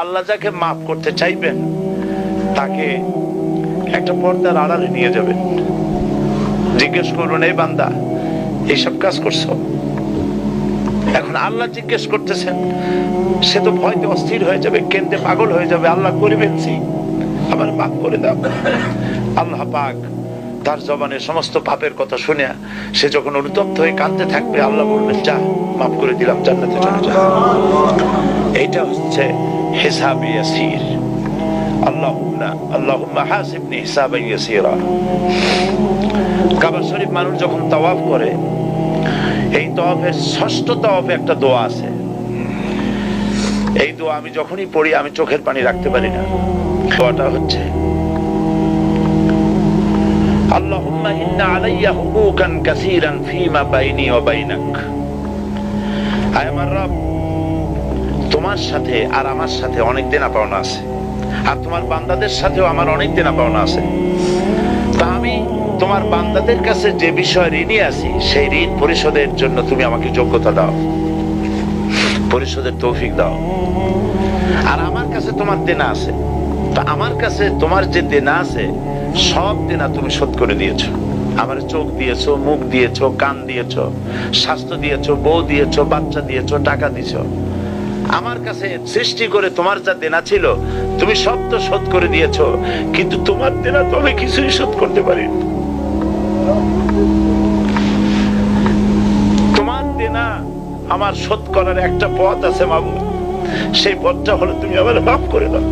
আল্লাহ যাকে মাফ করতে চাইবেন, তাকে একটা পর্দার আড়ালে নিয়ে যাবেন। জিজ্ঞেস করুন, এই বান্দা, এইসব কাজ করছ? এখন আল্লাহ জিজ্ঞেস করতেছেন, সে তো ভয়তে অস্থির হয়ে যাবে, কেন্দ্রে পাগল হয়ে যাবে, আল্লাহ করিবেন আমার মাফ করে দাও। আল্লাহ পাক তার জবানে সমস্ত পাপের কথা শুনে সে যখন অনুতপ্ত হয়ে কাঁদতে থাকবে, আল্লাহ বলবেন, যা, মাফ করে দিলাম, জান্নাতে চলে যা। এইটা হচ্ছে হিসাবে ইয়াসির। আল্লাহুম্মা আল্লাহুম্মা হাসিবনি হিসাবান ইয়াসিরা। কাবা শরীফ মানুষ যখন তাওয়াফ করে, এই তাওয়াফের ষষ্ঠ তাওয়াফে একটা দোয়া আছে। এই দোয়া আমি যখনই পড়ি, আমি চোখের পানি রাখতে পারি না। দোয়াটা হচ্ছে ফীমা বাইনি ওয়া বাইনাক আয় আমার রব, তোমার সাথে আর আমার সাথে অনেক পাওনা আছে। আর তোমার বান্দাদের সাথেও আমার অনেক পাওনা আছে। তা আমি তোমার বান্দাদের কাছে যে বিষয় ঋণী আছি, সেই ঋণ পরিশোধের জন্য তুমি আমাকে যোগ্যতা দাও। পরিশোধের তৌফিক দাও। আর আমার কাছে তোমার দেনা আছে। তা আমার কাছে তোমার যে দেনা আছে সব দেনা তুমি শোধ করে দিয়েছ। আমার চোখ দিয়েছ, মুখ দিয়েছ, কান দিয়েছ, স্বাস্থ্য দিয়েছ, বউ দিয়েছ, বাচ্চা দিয়েছ, টাকা দিয়েছ। আমার কাছে সৃষ্টি করে তোমার যা দেনা ছিল, তুমি সব তো শোধ করে দিয়েছ। কিন্তু তোমার দেনা তো আমি কিছুই শোধ করতে পারি তোমার দেনা আমার শোধ করার একটা পথ আছে মাবু সেই পথটা হলো তুমি আমার মাফ করে দাও।